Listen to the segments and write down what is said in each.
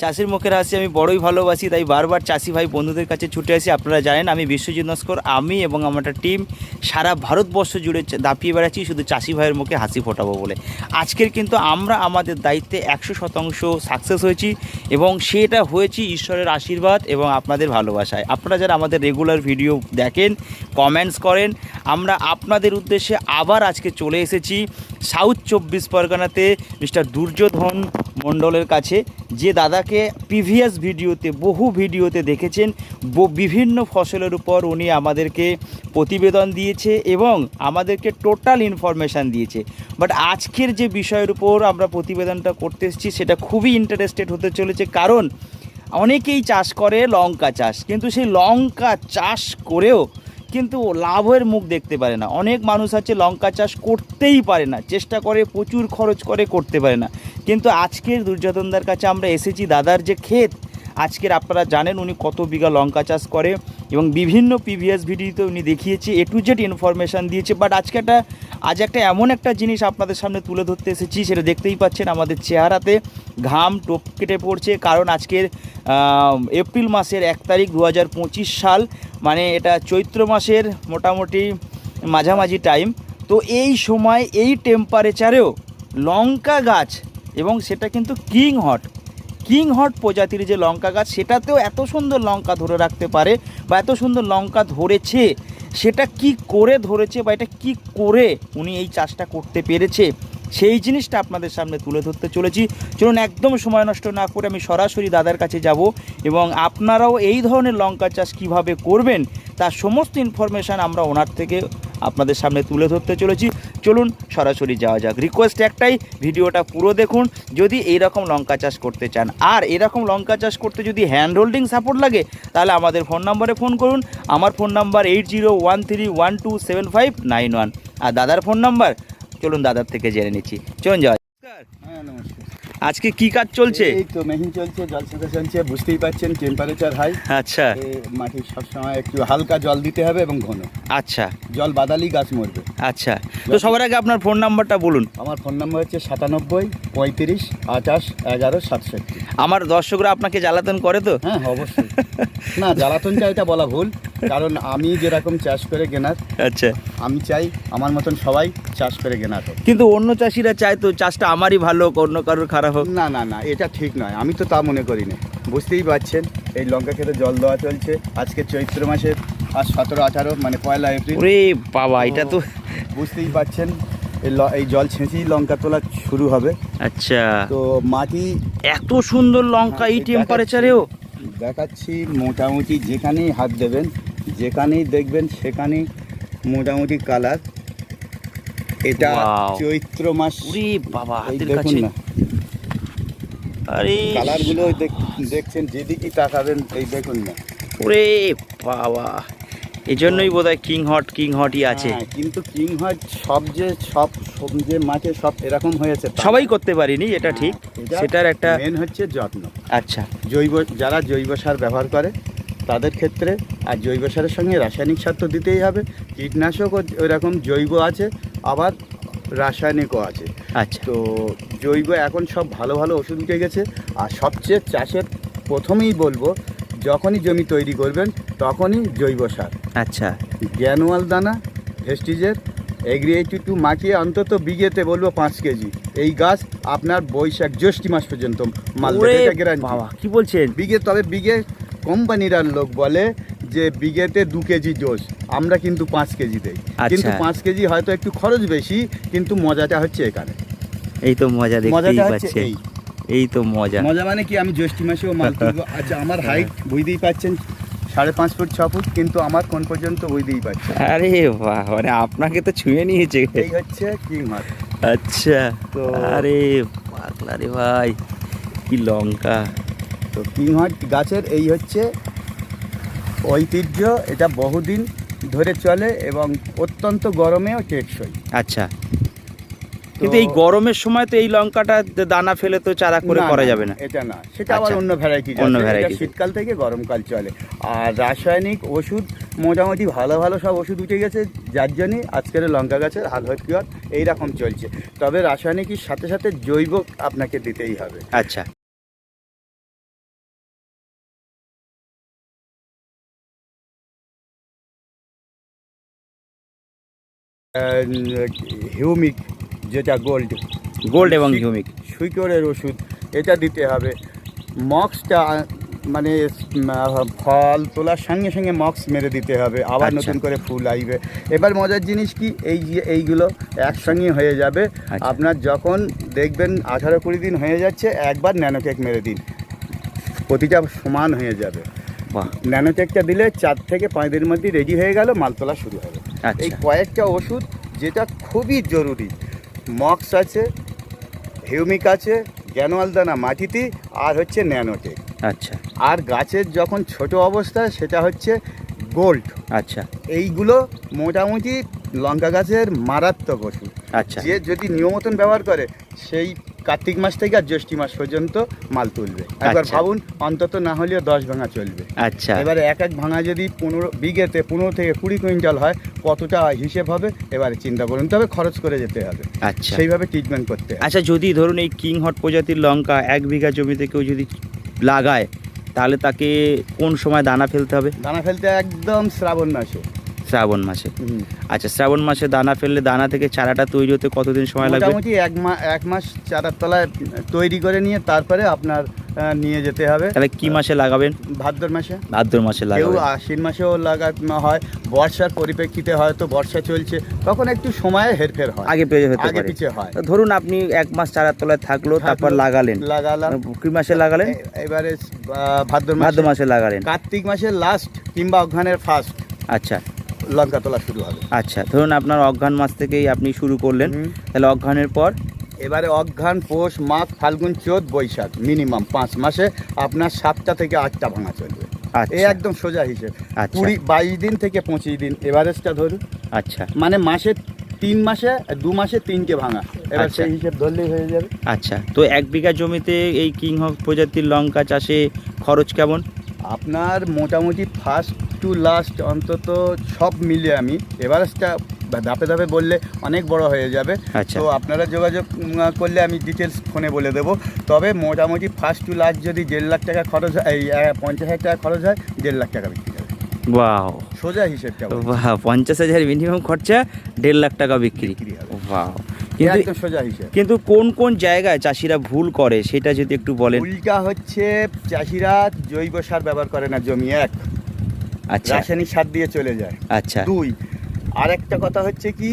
চাষির মুখের হাসি, আমি বড়ই ভালোবাসি, তাই বারবার চাষি ভাই বন্ধুদের কাছে ছুটে আসি। আপনারা জানেন, আমি বিশ্বজিৎ নস্কর, আমি এবং আমার টিম সারা ভারতবর্ষ জুড়ে দাপিয়ে বেড়াচ্ছি, শুধু চাষি ভাইয়ের মুখে হাসি ফোটাবো বলে। আজকের কিন্তু আমরা আমাদের দায়িত্বে একশো শতাংশ সাকসেস হয়েছি এবং সেটা হয়েছি ঈশ্বরের আশীর্বাদ এবং আপনাদের ভালোবাসায়। আপনারা যারা আমাদের রেগুলার ভিডিও দেখেন কমেন্টস করেন, আমরা আপনাদের উদ্দেশ্যে আবার আজকে চলে এসেছি সাউথ চব্বিশ পরগনাতে। মিস্টার দুর্যোধন মণ্ডলের কাছে যে দাদাকে প্রিভিয়াস ভিডিওতে, বহু ভিডিওতে দেখেছেন বিভিন্ন ফসলের উপর উনি আমাদেরকে প্রতিবেদন দিয়েছে এবং আমাদেরকে টোটাল ইনফরমেশান দিয়েছে। বাট আজকের যে বিষয়ের উপর আমরা প্রতিবেদনটা করতে এসেছি, সেটা খুবই ইন্টারেস্টেড হতে চলেছে। কারণ অনেকেই চাষ করে লঙ্কা চাষ, কিন্তু সেই লঙ্কা চাষ করেও কিন্তু লাভের মুখ দেখতে পারে না। অনেক মানুষ আছে লঙ্কা চাষ করতেই পারে না, চেষ্টা করে, প্রচুর খরচ করে করতে পারে না। কিন্তু আজকের দুর্যোধনদার কাছে আমরা এসেছি দাদার যে ক্ষেত, আজকের আপনারা জানেন উনি কত বিঘা লঙ্কা চাষ করে এবং বিভিন্ন প্রিভিয়াস ভিডিওতে উনি দেখিয়েছে, এ টু জেড ইনফরমেশান দিয়েছে। বাট আজকে একটা, আজ একটা এমন একটা জিনিস আপনাদের সামনে তুলে ধরতে এসেছি, সেটা দেখতেই পাচ্ছেন আমাদের চেহারাতে। ঘাম টোপ কেটে পড়ছে, কারণ আজকের এপ্রিল মাসের এক তারিখ দু হাজার পঁচিশ সাল মানে এটা চৈত্র মাসের মোটামুটি মাঝামাঝি টাইম তো এই সময় এই টেম্পারেচারেও লঙ্কা গাছ এবং সেটা কিন্তু কিং হট কিং হট প্রজাতির যে লঙ্কা গাছ, সেটাতেও এত সুন্দর লঙ্কা ধরে রাখতে পারে বা এত সুন্দর লঙ্কা ধরেছে, সেটা কি করে ধরেছে বা এটা কি করে উনি এই চাষটা করতে পেরেছে সেই জিনিসটা আপনাদের সামনে তুলে ধরতে চলেছি। চলুন, একদম সময় নষ্ট না করে আমি সরাসরি দাদার কাছে যাব এবং আপনারাও এই ধরনের লঙ্কা চাষ কীভাবে করবেন, তার সমস্ত ইনফরমেশান আমরা ওনার থেকে আপনাদের সামনে তুলে ধরতে চলেছি। চলুন, সরাসরি যাওয়া যাক। রিকোয়েস্ট একটাই, ভিডিওটা পুরো দেখুন। যদি এইরকম লঙ্কা চাষ করতে চান, আর এরকম লঙ্কা চাষ করতে যদি হ্যান্ড হোল্ডিং সাপোর্ট লাগে, তাহলে আমাদের ফোন নম্বরে ফোন করুন। আমার phone number eight zero one three one two seven five nine one আর দাদার ফোন নাম্বার চলুন দাদার থেকে জেনে নিচ্ছি। চলুন যাওয়া হ্যাঁ নমস্কার। আজকে কি কাজ চলছে? এই তো মেহিন চলছে জল সেচা চলছে বুঝতেই পাচ্ছেন টেম্পারেচার হাই আচ্ছা। মাটি সবসময় একটু হালকা জল দিতে হবে এবং ঘন। আচ্ছা। জল বাদালি গাছ মরবে। আচ্ছা। তো সবার আগে আপনার ফোন নাম্বারটা বলুন। আমার ফোন নাম্বার হচ্ছে সাতানব্বই পঁয়ত্রিশ আঠাশ এগারো সাতষট্টি। আমার দর্শকরা আপনাকে জ্বালাতন করে তো? হ্যাঁ অবশ্যই। না জ্বালাতনটা এটা বলা ভুল। কারণ আমি যেরকম চাষ করে কেনার আচ্ছা। আমি চাই আমার মতন সবাই চাষ করে কেনার হোক। কিন্তু অন্য চাষিরা চায় তো চাষটা আমারই ভালো হোক অন্য কারোর খারাপ হোক। না না না এটা ঠিক নয়। আমি তো তা মনে করি না বুঝতেই পারছেন এই লঙ্কা খেতে জল দেওয়া চলছে। আজকে চৈত্র মাসের আজ সতেরো আঠারো মানে পয়লা এপ্রিল। ওরে বাবা এটা তো বুঝতেই পারছেন এই জল ছেঁচেই লঙ্কা তোলা শুরু হবে। আচ্ছা। তো মাটি এত সুন্দর লঙ্কা এই হ্যাঁ, টেম্পারেচারেও দেখাচ্ছি মোটামুটি যেখানেই হাত দেবেন যেখানেই দেখবেন সেখানেই মোটামুটি কালার। এটা চৈত্র মাস। বাবা হাতের কাছে। না। আরে কালারগুলো দেখছেন যেদিকেই তাকাবেন এই দেখুন না। ওরে বাবা এই জন্যই বোধ হয় কিং হট কিং হটই আছে। কিন্তু কিং হয় সব যে সব সব যে মাঠে সব এরকম হয়েছে সবাই করতে পারিনি এটা ঠিক। হ্যাঁ, সেটার একটা মেন হচ্ছে যত্ন। আচ্ছা। জৈব যারা জৈব সার ব্যবহার করে তাদের ক্ষেত্রে আর জৈব সারের সঙ্গে রাসায়নিক সার তো দিতেই হবে কীটনাশক ওই রকম জৈব আছে আবার রাসায়নিকও আছে। আচ্ছা। তো জৈব এখন সব ভালো ভালো ওষুধ উঠে গেছে আর সবচেয়ে চাষের প্রথমেই বলব যখনই জমি তৈরি করবেন তখনই জৈব সার। আচ্ছা। গ্যানুয়াল দানা ভেস্টিজের এগ্রি এইটি টু মাখিয়ে অন্তত বিঘেতে বলব পাঁচ কেজি। এই গাছ আপনার বৈশাখ জ্যৈষ্ঠ মাস পর্যন্ত মাল কি বলছেন? বিঘে তবে বিঘে কোম্পানির লোক বলে যে বিঘেতে দু কেজি ডোজ আমরা কিন্তু পাঁচ কেজি দেই। কিন্তু আচ্ছা। পাঁচ কেজি হয়তো একটু খরচ বেশি কিন্তু মজাটা হচ্ছে এখানে। এই তো মজা দেখতেই মজাটা হচ্ছে এই। তো মজা। মজা মানে কি? আমি জ্যৈষ্ঠ মাসেও মাল তুলবো আচ্ছা আমার হাইট বুঝতেই পাচ্ছেন সাড়ে পাঁচ ফুট ছ ফুট কিন্তু আমার কোন পর্যন্ত বুঝতেই পারছেন আরে বাহ মানে আপনাকে তো ছুঁয়ে নিয়েছে। এই হচ্ছে কি মাছ আচ্ছা। তো- আরে পাগলা রে ভাই কি লঙ্কা। তো কিংহট গাছের এই হচ্ছে ঐতিহ্য এটা বহুদিন ধরে চলে এবং অত্যন্ত গরমেও টেকসই। আচ্ছা। কিন্তু এই গরমের সময় তো এই লঙ্কাটা দানা ফেলে তো চারা করে করা যাবে না। এটা না সেটা আবার আচ্ছা। অন্য ভ্যারাইটি অন্য ভ্যারাইটি শীতকাল থেকে গরমকাল চলে। আর রাসায়নিক ওষুধ মোটামুটি ভালো ভালো সব ওষুধ উঠে গেছে যার জন্যে আজকের লঙ্কা গাছের হাল হকিয়ত এইরকম চলছে। তবে রাসায়নিকের সাথে সাথে জৈব আপনাকে দিতেই হবে। আচ্ছা। হিউমিক যেটা গোল্ড। গোল্ড এবং হিউমিক। সুইকরের ওষুধ এটা দিতে হবে। মক্সটা মানে ফল তোলার সঙ্গে সঙ্গে মক্স মেরে দিতে হবে। আবার আচ্ছা। নতুন করে ফুল আসবে। এবার মজার জিনিস কি? এই যে এইগুলো একসঙ্গে হয়ে যাবে। আচ্ছা। আপনার যখন দেখবেন আঠারো কুড়ি দিন হয়ে যাচ্ছে একবার ন্যানোকেক মেরে দিন। প্রতিটা সমান হয়ে যাবে। ন্যানোটেকটা দিলে চার থেকে পাঁচ দিনের মধ্যে রেডি হয়ে গেল মাল তোলা শুরু হবে আচ্ছা। এই কয়েকটা ওষুধ যেটা খুবই জরুরি মক্স আছে হিউমিক আছে জ্ঞানওয়ালদানা মাটিতে আর হচ্ছে ন্যানোটেক আচ্ছা। আর গাছের যখন ছোট অবস্থা সেটা হচ্ছে গোল্ড আচ্ছা। এইগুলো মোটামুটি লঙ্কা গাছের মারাত্মক ওষুধ। আচ্ছা। যে যদি নিয়ম মতন ব্যবহার করে সেই কার্তিক মাস থেকে আর জ্যৈষ্ঠী মাস পর্যন্ত মাল তুলবে। একবার আচ্ছা। ভাবুন অন্তত না হলেও দশ ভাঙা চলবে। আচ্ছা। এবারে এক এক ভাঙা যদি পনেরো বিঘেতে পনেরো থেকে কুড়ি কুইন্টাল হয় কতটা হিসেব হবে? এবারে চিন্তা করুন। তবে খরচ করে যেতে হবে। আচ্ছা। সেইভাবে ট্রিটমেন্ট করতে আচ্ছা যদি ধরুন এই কিং হট প্রজাতির লঙ্কা এক বিঘা জমিতে কেউ যদি লাগায় তাহলে তাকে কোন সময় দানা ফেলতে হবে? দানা ফেলতে একদম শ্রাবণ মাসে। শ্রাবণ মাসে। আচ্ছা শ্রাবণ মাসে দানা ফেললে দানা থেকে চারাটা তৈরি হতে কতদিন সময় লাগবে? মোটামুটি এক মাস এক মাস চারার তলায় তৈরি করে নিয়ে তারপরে আপনার নিয়ে যেতে হবে। তাহলে কি মাসে লাগাবেন? ভাদ্র মাসে। ভাদ্র মাসে কেউ লাগাবেন। আশ্বিন মাসেও লাগানো হয় বর্ষার পরিপ্রেক্ষিতে হয়তো বর্ষা চলছে তখন একটু সময়ে হেরফের হয়। আগে পেয়ে হতে আগে পিছিয়ে হয়। তো ধরুন আপনি এক মাস চারার তলায় থাকল তারপর লাগালেন। লাগালাম। কি মাসে লাগালেন? এবারে ভাদ্র ভাদ্র মাসে। মাসে লাগালেন। কার্তিক মাসের লাস্ট কিংবা অঘ্রানের ফার্স্ট আচ্ছা। লঙ্কা তোলা শুরু হবে। আচ্ছা ধরুন আপনার অঘ্রান মাস থেকেই আপনি শুরু করলেন তাহলে অঘ্রানের পর? এবারে অঘ্রান পৌষ মাঘ ফাল্গুন চোদ্দ বৈশাখ মিনিমাম পাঁচ মাসে আপনার সাতটা থেকে আটটা ভাঙা চলবে। আচ্ছা। এই একদম সোজা হিসেব। আচ্ছা। কুড়ি বাইশ দিন থেকে পঁচিশ দিন এভারেজটা ধরুন। আচ্ছা। মানে মাসে তিন মাসে দু মাসে তিনটে ভাঙা। এবার আচ্ছা। সেই হিসেব ধরলেই হয়ে যাবে। আচ্ছা তো এক বিঘা জমিতে এই কিং হক প্রজাতির লঙ্কা চাষে খরচ কেমন? আপনার মোটামুটি ফার্স্ট টু লাস্ট অন্তত সব মিলিয়ে আমি এভারেজটা ধাপে ধাপে বললে অনেক বড় হয়ে যাবে। আচ্ছা। তো আপনারা যোগাযোগ করলে আমি ডিটেলস ফোনে বলে দেবো। তবে মোটামুটি ফার্স্ট টু লাস্ট যদি দেড় লাখ টাকা খরচ হয় এই পঞ্চাশ হাজার টাকা খরচ হয় দেড় লাখ টাকা বিক্রি হবে। বাহ সোজা হিসেবটা বাহ পঞ্চাশ হাজার মিনিমাম খরচা দেড় লাখ টাকা বিক্রি। বাহ কিন্তু সোজা হিসেব। কিন্তু কোন কোন জায়গায় চাষিরা ভুল করে সেটা যদি একটু বলেন। উল্টা হচ্ছে চাষিরা জৈব সার ব্যবহার করে না জমি এক। আচ্ছা। রাসায়নিক সার দিয়ে চলে যায়। আচ্ছা। দুই আরেকটা কথা হচ্ছে কি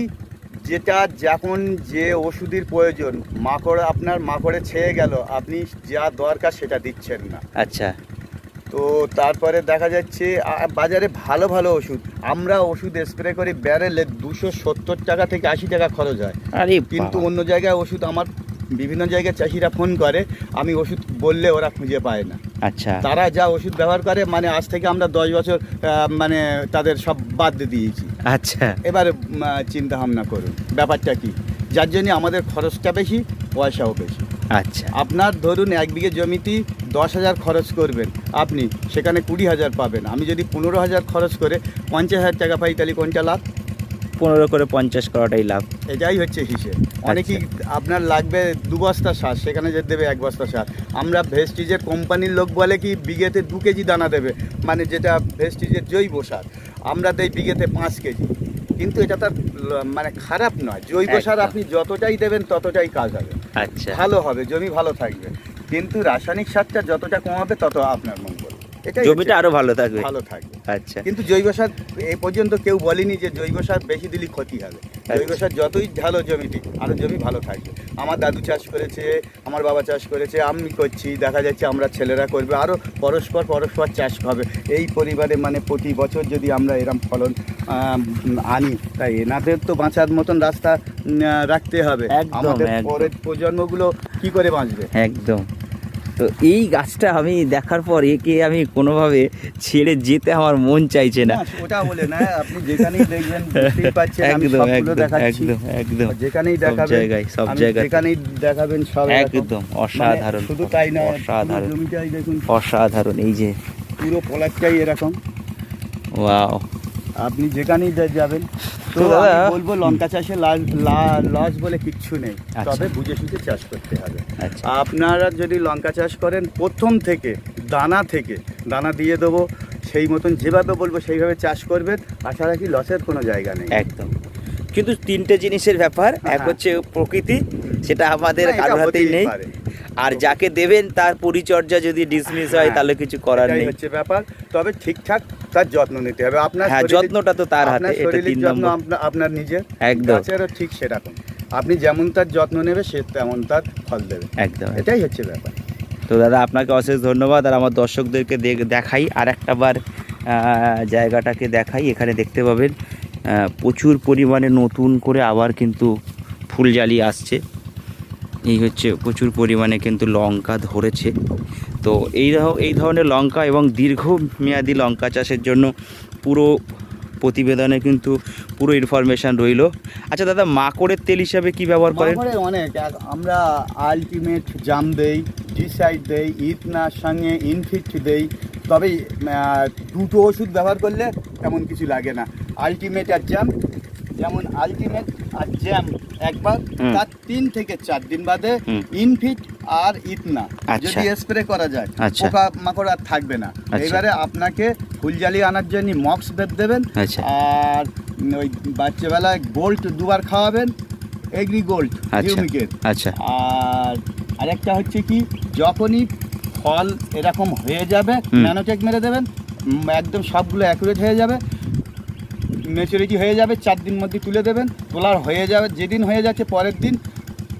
যেটা যখন যে ওষুধের প্রয়োজন মাকড় আপনার মাকড়ে ছেয়ে গেল আপনি যা দরকার সেটা দিচ্ছেন না। আচ্ছা। তো তারপরে দেখা যাচ্ছে বাজারে ভালো ভালো ওষুধ। আমরা ওষুধ স্প্রে করি ব্যারেলে দুশো সত্তর টাকা থেকে আশি টাকা খরচ হয়। আরে কিন্তু অন্য জায়গায় ওষুধ আমার বিভিন্ন জায়গায় চাষিরা ফোন করে আমি ওষুধ বললে ওরা খুঁজে পায় না। আচ্ছা। তারা যা ওষুধ ব্যবহার করে মানে আজ থেকে আমরা দশ বছর মানে তাদের সব বাদ দিয়ে দিয়েছি। আচ্ছা। এবার চিন্তা ভাবনা করুন ব্যাপারটা কি? যার জন্য আমাদের খরচটা বেশি পয়সাও বেশি। আচ্ছা। আপনার ধরুন এক বিঘে জমিতে দশ হাজার খরচ করবেন আপনি সেখানে কুড়ি হাজার পাবেন। আমি যদি পনেরো হাজার খরচ করে পঞ্চাশ হাজার টাকা পাই তাহলে কোনটা লাভ? পনেরো করে পঞ্চাশ করাটাই লাভ। এটাই হচ্ছে হিসেব। অনেকেই আপনার লাগবে দু বস্তা সার সেখানে যে দেবে এক বস্তা সার। আমরা ভেস্টিজের কোম্পানির লোক বলে কি বিঘেতে দু কেজি দানা দেবে। মানে যেটা ভেস্টিজের জৈব সার। আমরা দেই বিঘেতে পাঁচ কেজি। কিন্তু এটা তার মানে খারাপ নয়। জৈব সার আপনি যতটাই দেবেন ততটাই কাজ হবে। আচ্ছা। ভালো হবে জমি ভালো থাকবে। কিন্তু রাসায়নিক সারটা যতটা কমাবে তত আপনার এটাই জমিটা আরও ভালো থাকবে। ভালো থাকবে। আচ্ছা। কিন্তু জৈব সার এ পর্যন্ত কেউ বলেনি যে জৈব সার বেশি দিলে ক্ষতি হবে। জৈব সার যতই ঢালো জমিতে আরও জমি ভালো থাকবে। আমার দাদু চাষ করেছে আমার বাবা চাষ করেছে আমি করছি দেখা যাচ্ছে আমরা ছেলেরা করবে আরও পরস্পর পরস্পর চাষ হবে। এই পরিবারে মানে প্রতি বছর যদি আমরা এরম ফলন আনি তাই এনাদের তো বাঁচার মতন রাস্তা রাখতে হবে। আমাদের পরের প্রজন্মগুলো কি করে বাঁচবে? একদম। তো এই গাছটা আমি দেখার পর একে আমি কোনোভাবে ছেড়ে যেতে আমার মন চাইছে না। না, ওটা বলে না আপনি যেখানেই দেখবেন একদম একদম একদম একদম। যেখানেই দেখাবেন জায়গায় সব জায়গায় যেখানেই দেখাবেন সব একদম অসাধারণ। মানে শুধু তাই পুরো অসাধারণ। দেখুন। অসাধারণ এই যে। পুরো পলাশটাই এরকম। ওয়াও। আপনি যেখানেই যাবেন তো দাদা- বলব লঙ্কা চাষে লস বলে কিচ্ছু নেই। আচ্ছা। তবে বুঝে সুঝে চাষ করতে হবে। আচ্ছা। আপনারা যদি লঙ্কা চাষ করেন প্রথম থেকে দানা থেকে দানা দিয়ে দেবো সেই মতন যেভাবে বলব সেইভাবে চাষ করবেন। আশা রাখি লসের কোনো জায়গা নেই। একদম। কিন্তু তিনটে জিনিসের ব্যাপার এক হ্যাঁ। হচ্ছে প্রকৃতি সেটা আমাদের কারোর হাতেই নেই। আর যাকে দেবেন তার পরিচর্যা যদি ডিসমিস হয় হ্যাঁ, তাহলে কিছু করার নেই। হচ্ছে ব্যাপার। তবে ঠিকঠাক তার যত্ন নিতে হবে। আপনার হ্যাঁ যত্নটা তো তার হাতে এটা তিন নম্বর। আপনা- আপনার নিজের। একদম। ঠিক সেরকম। আপনি যেমন তার যত্ন নেবে সে তেমন তার ফল দেবে। একদম এটাই হচ্ছে ব্যাপার। তো দাদা আপনাকে অশেষ ধন্যবাদ আর আমার দর্শকদেরকে দেখ- দেখাই। আর একটা বার জায়গাটাকে দেখাই। এখানে দেখতে পাবেন প্রচুর পরিমাণে নতুন করে আবার কিন্তু ফুল ফুলজালি আসছে। এই হচ্ছে প্রচুর পরিমাণে কিন্তু লঙ্কা ধরেছে। তো এই এই ধরনের লঙ্কা এবং দীর্ঘমেয়াদী লঙ্কা চাষের জন্য পুরো প্রতিবেদনে কিন্তু পুরো ইনফরমেশান রইল। আচ্ছা দাদা, মাকড়ের তেল হিসাবে কি ব্যবহার করেন? অনেক। আমরা আলটিমেট জাম দেই ডিসাইড দেই ইতনার সঙ্গে ইনফিট দেই। তবে দুটো ওষুধ ব্যবহার করলে তেমন কিছু লাগে না। আলটিমেট আর জ্যাম যেমন আলটিমেট আর জ্যাম একবার তার তিন থেকে চার দিন বাদে ইনফিট আর ইতনা আচ্ছা। যদি স্প্রে করা যায় আচ্ছা। পোকা মাকড় আর থাকবে না আচ্ছা। এবারে আপনাকে ফুলজালি আনার জন্য মক্স বেদ দেবেন আর ওই বাচ্চাবেলায় গোল্ড দুবার খাওয়াবেন এগ্রি গোল্ড আচ্ছা হিউমিকের আচ্ছা আর আরেকটা হচ্ছে কি যখনই ফল এরকম হয়ে যাবে। ন্যানোটেক মেরে দেবেন একদম সবগুলো অ্যাকুরেট হয়ে যাবে ম্যাচুরিটি হয়ে যাবে চার দিন মধ্যে তুলে দেবেন তোলার হয়ে যাবে যেদিন হয়ে যাচ্ছে পরের দিন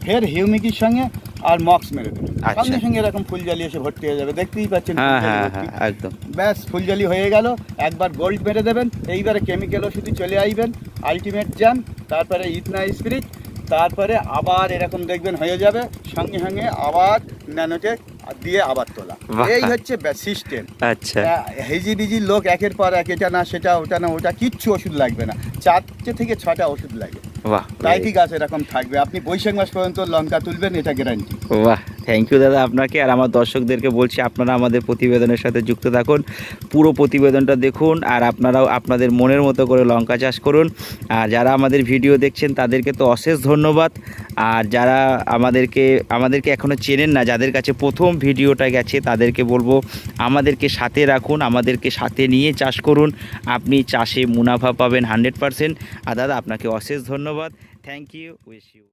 ফের হিউমিকির সঙ্গে আর মক্স মেরে দেবেন আচ্ছা। সঙ্গে সঙ্গে এরকম ফুলজালি এসে ভর্তি হয়ে যাবে দেখতেই পাচ্ছেন হ্যাঁ হ্যাঁ। হ্যাঁ একদম ব্যাস ফুলজালি হয়ে গেল একবার গোল্ড মেরে দেবেন এইবারে কেমিক্যাল ওষুধই চলে আসবেন আলটিমেট জ্যাম তারপরে ইতনা স্পিরিট তারপরে আবার এরকম দেখবেন হয়ে যাবে সঙ্গে সঙ্গে আবার ন্যানোটেক দিয়ে আবার তোলা। এই হচ্ছে সিস্টেম আচ্ছা। হেজি বিজি লোক একের পর এক এটা না সেটা ওটা না ওটা কিচ্ছু ওষুধ লাগবে না। চারটে থেকে ছটা ওষুধ লাগে। বাহ তাই ঠিক আছে এরকম থাকবে। আপনি বৈশাখ মাস পর্যন্ত লঙ্কা তুলবেন এটা গ্যারান্টি বাহ থ্যাংক ইউ দাদা, আপনাকে। আর আমার দর্শকদেরকে বলছি, আপনারা আমাদের প্রতিবেদনের সাথে যুক্ত থাকুন। পুরো প্রতিবেদনটা দেখুন, আর আপনারাও আপনাদের মনের মতো করে লঙ্কা চাষ করুন। আর যারা আমাদের ভিডিও দেখছেন, তাদেরকে তো অশেষ ধন্যবাদ। আর যারা আমাদেরকে আমাদেরকে এখনও চেনেন না, যাদের কাছে প্রথম ভিডিওটা গেছে, তাদেরকে বলব, আমাদেরকে সাথে রাখুন, আমাদেরকে সাথে নিয়ে চাষ করুন। আপনি চাষে মুনাফা পাবেন হান্ড্রেড পারসেন্ট। আর দাদা, আপনাকে অশেষ ধন্যবাদ। Thank you wish you